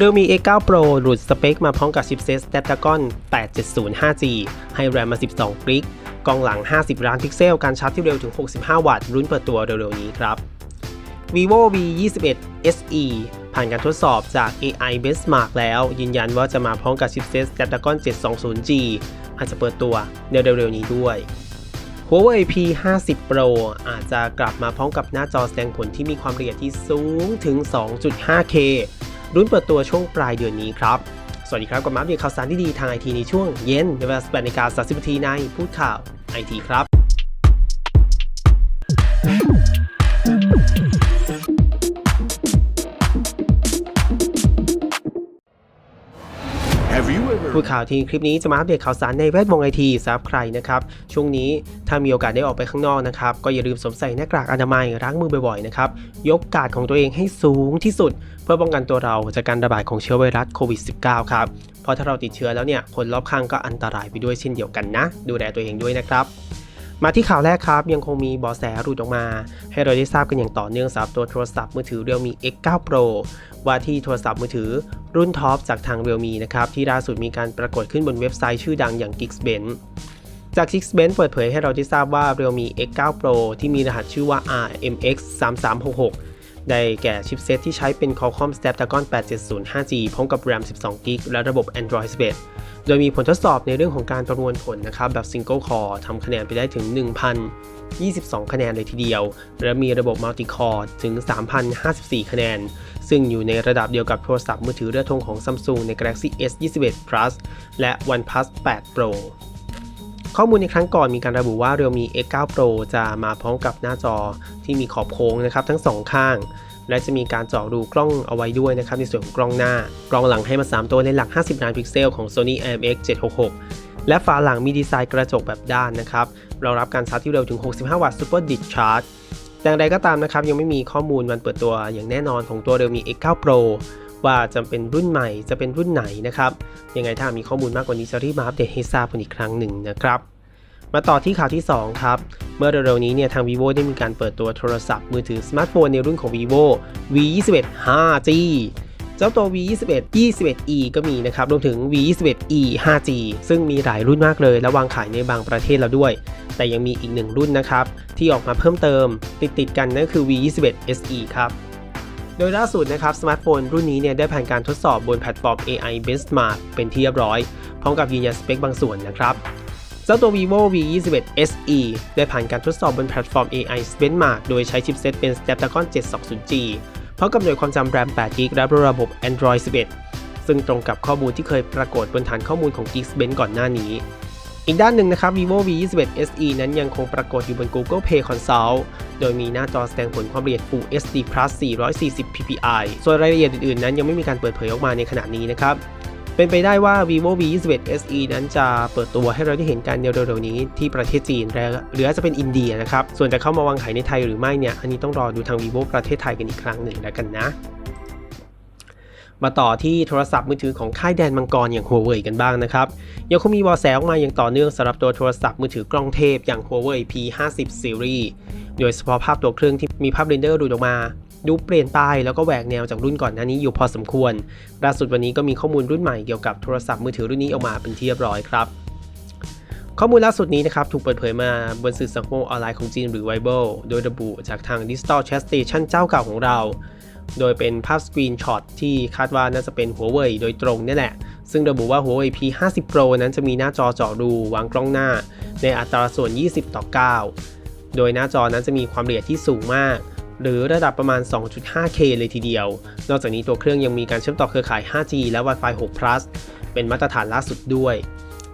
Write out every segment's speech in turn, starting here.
Realme X9 Pro หลุดสเปคมาพร้อมกับชิปเซต Snapdragon 870 5G ให้แรมมา 12กริก กล้องหลัง 50 ล้านพิกเซล การชาร์จที่เร็วถึง 65 วัตต์ รุ่นเปิดตัวเร็วๆนี้ครับ vivo v 2 1 se ผ่านการทดสอบจาก AI Benchmark แล้ว ยืนยันว่าจะมาพร้อมกับชิปเซต Snapdragon 720G อาจจะเปิดตัวในเร็วๆนี้ด้วย Huawei P50 Pro อาจจะกลับมาพร้อมกับหน้าจอแสดงผลที่มีความละเอียดที่สูงถึง 2.5K รุ่นเปิดตัวช่วงปลายเดือนนี้ครับ สวัสดีครับกับมาอัปเดตข่าวสารที่ดีทางไอทีในช่วงเย็นเวลา18นาฬิกา30นาทีในพูดข่าวไอทีครับ พูดข่าวทีคลิปนี้จะมาอัปเดตข่าวสารในแวดวงไอทีสำหรับใครนะครับ ช่วงนี้ถ้ามีโอกาสได้ออกไปข้างนอกนะครับ ก็อย่าลืมสวมใส่หน้ากากอนามัยล้างมือบ่อยๆนะครับ ยกกาดของตัวเองให้สูงที่สุด เพื่อป้องกันตัวเราจากการระบาดของเชื้อไวรัสโควิด -19 ครับ เพราะถ้าเราติดเชื้อแล้วเนี่ยคนรอบข้างก็อันตรายไปด้วยเช่นเดียวกันนะ ดูแลตัวเองด้วยนะครับ มาที่ข่าวแรกครับ ยังคงมีเบาะแสหลุดออกมา ให้เราได้ทราบกันอย่างต่อเนื่องสำหรับตัวโทรศัพท์มือถือ Realme X9 Pro ว่าที่โทรศัพท์มือถือรุ่นท็อปจากทาง Realme นะครับที่ล่าสุดมีการปรากฏขึ้นบนเว็บไซต์ชื่อดังอย่าง Geekbench จาก Geekbench เปิดเผยให้เราได้ทราบว่า Realme X9 Pro ที่มีรหัสชื่อว่า RMX 3366 ได้แก่ชิปเซตที่ใช้เป็น Qualcomm Snapdragon 870 5G พร้อมกับ RAM 12 g b และระบบ Android 11 โดยมีผลทดสอบในเรื่องของการประมวลผลนะครับแบบ Single Core ทำคะแนนไปได้ถึง 1,022 คะแนนเลยทีเดียว และมีระบบ Multi Core ถึง 3,054 คะแนน ซึ่งอยู่ในระดับเดียวกับโทรศัพท์มือถือเรือธงของ Samsung ใน Galaxy S21 Plus และ OnePlus 8 Pro ข้อมูลในครั้งก่อนมีการระบุว่า Realme X9 Pro จะมาพร้อมกับหน้าจอที่มีขอบโค้งนะครับทั้งสองข้าง และจะมีการเจาะรูกล้องเอาไว้ด้วยนะครับในส่วนของกล้องหน้ากล้องหลังให้มา 3 ตัวเลนหลัก 50ล้านพิกเซลของ Sony IMX 766 และฝาหลังมีดีไซน์กระจกแบบด้านนะครับรองรับการชาร์จที่เร็วถึง 65 วัตต์ Super Discharge แต่อย่างไรก็ตามนะครับยังไม่มีข้อมูลวันเปิดตัวอย่างแน่นอนของตัว Realme X9 Pro ว่าจะเป็นรุ่นใหม่จะเป็นรุ่นไหนนะครับ ยังไงถ้ามีข้อมูลมากกว่านี้จะรีบมาอัปเดตให้ทราบกันอีกครั้งหนึ่งนะครับ มาต่อที่ข่าวที่ 2 ครับ เมื่อเร็วๆนี้เนี่ยทาง vivo ได้มีการเปิดตัวโทรศัพท์มือถือสมาร์ทโฟนในรุ่นของ vivo v 2 1 5g เจ้าตัว v 2 1 21e ก็มีนะครับ รวมถึง v 2 1 e 5g ซึ่งมีหลายรุ่นมากเลย และวางขายในบางประเทศแล้วด้วย แต่ยังมีอีกหนึ่งรุ่นนะครับ ที่ออกมาเพิ่มเติม ติดๆกันนั่นคือ v 2 1 se ครับ โดยล่าสุดนะครับสมาร์ทโฟนรุ่นนี้เนี่ยได้ผ่านการทดสอบบนแพลตฟอร์ม AI Benchmark เป็นที่เรียบร้อย พร้อมกับยืนยันสเปคบางส่วนนะครับเจ้าตัว vivo v 2 1 se ได้ผ่านการทดสอบบนแพลตฟอร์ม AI Benchmark โดยใช้ชิปเซตเป็น Snapdragon 720G พร้อมกับหน่วยความจำ RAM 8 g b และระบบ Android 11 ซึ่งตรงกับข้อมูลที่เคยปรากฏบนฐานข้อมูลของ Geekbench ก่อนหน้านี้ อีกด้านหนึ่งนะครับ vivo v 2 1 se นั้นยังคงปรากฏอยู่บน Google Play Console โดยมีหน้าจอแสดงผลความละเอียด Full HD Plus 440 ppi ส่วนรายละเอียดอื่น ๆ นั้นยังไม่มีการเปิดเผยออกมาในขณะนี้นะครับ เป็นไปได้ว่า vivo v 2 1 se นั้นจะเปิดตัวให้เราได้เห็นกันในเร็วๆนี้ที่ประเทศจีนแลหรืออาจจะเป็นอินเดียนะครับ ส่วนจะเข้ามาวางขายในไทยหรือไม่เนี่ย อันนี้ต้องรอดูทาง vivo ประเทศไทยกันอีกครั้งหนึ่งแล้วกันนะ มาต่อที่โทรศัพท์มือถือของค่ายแดนมังกรอย่าง Huawei กันบ้างนะครับ ยังคงมีบอแสออกมาอย่างต่อเนื่องสำหรับตัวโทรศัพท์มือถือกล้องเทพอย่าง Huawei P50 Series โดยเฉพาะภาพตัวเครื่องที่มีภาพเรนเดอร์ดูดออกมา ดูเปลี่ยนไปแล้วก็แหวกแนวจากรุ่นก่อนหน้านี้อยู่พอสมควรล่าสุดวันนี้ก็มีข้อมูลรุ่นใหม่เกี่ยวกับโทรศัพท์มือถือรุ่นนี้ออกมาเป็นที่เรียบร้อยครับข้อมูลล่าสุดนี้นะครับ ถูกเปิดเผยมาบนสื่อสังคมออนไลน์ของจีนหรือ Weibo โดยระบุจากทาง Digital Chat Station เจ้าเก่าของเรา โดยเป็นภาพสกรีนช็อตที่คาดว่าน่าจะเป็น Huawei โดยตรงนี่แหละ ซึ่งระบุว่า Huawei P50 Pro นั้นจะมีหน้าจอเจาะรูวางกล้องหน้า ในอัตราส่วน 20 ต่อ 9 โดยหน้าจอนั้นจะมีความละเอียดที่สูงมาก หรือระดับประมาณ 2.5K เลยทีเดียว นอกจากนี้ตัวเครื่องยังมีการเชื่อมต่อเครือข่าย 5G และ Wi-Fi 6 Plus เป็นมาตรฐานล่าสุดด้วย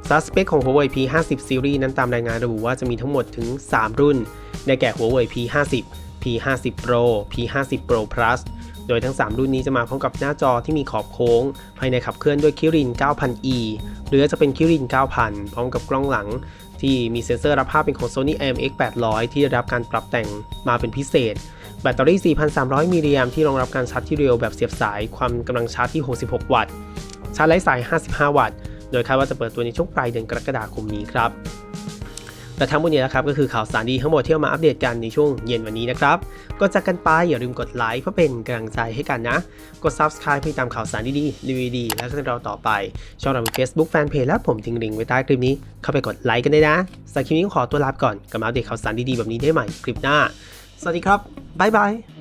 สสเปคของ Huawei P50 Series นั้นตามรายงานระบุว่าจะมีทั้งหมดถึง 3 รุ่น ได้แก่ Huawei P50 P50 Pro P50 Pro Plus โดยทั้ง 3 รุ่นนี้จะมาพร้อมกับหน้าจอที่มีขอบโค้ง ภายในขับเคลื่อนด้วยคิริน 9000e หรือจะเป็นคิริน 9000 พร้อมกับกล้องหลัง ที่มีเซ็นเซอร์รับภาพเป็นของ Sony IMX 800 ที่ได้รับการปรับแต่งมาเป็นพิเศษ แบตเตอรี่ 4,300 มิลลิแอมที่รองรับการชาร์จที่เร็วแบบเสียบสาย ความกำลังชาร์จที่ 66 วัตต์ ชาร์จไร้สาย 55 วัตต์ โดยคาดว่าจะเปิดตัวในช่วงปลายเดือนกรกฎาคมนี้ครับ และทั้งหมดนี้นะครับก็คือข่าวสารดีทั้งหมดที่เอามาอัปเดตกันในช่วงเย็นวันนี้นะครับก็จากกันไปอย่าลืมกดไลค์เพื่อเป็นกำลังใจให้กันนะ กด subscribe เพื่อติดตามข่าวสารดีๆรีวิวดีและเรื่องราต่อไป ช่องเรามี Facebook Fanpage และผมทิ้งลิงก์ไว้ใต้คลิปนี้ เข้าไปกดไลค์กันได้นะสำหรับคลิปนี้ขอตัวลาไปก่อนกลับมาอัปเดตข่าวสารดีๆแบบนี้ได้ใหม่คลิปหน้า สวัสดีครับบ๊ายบาย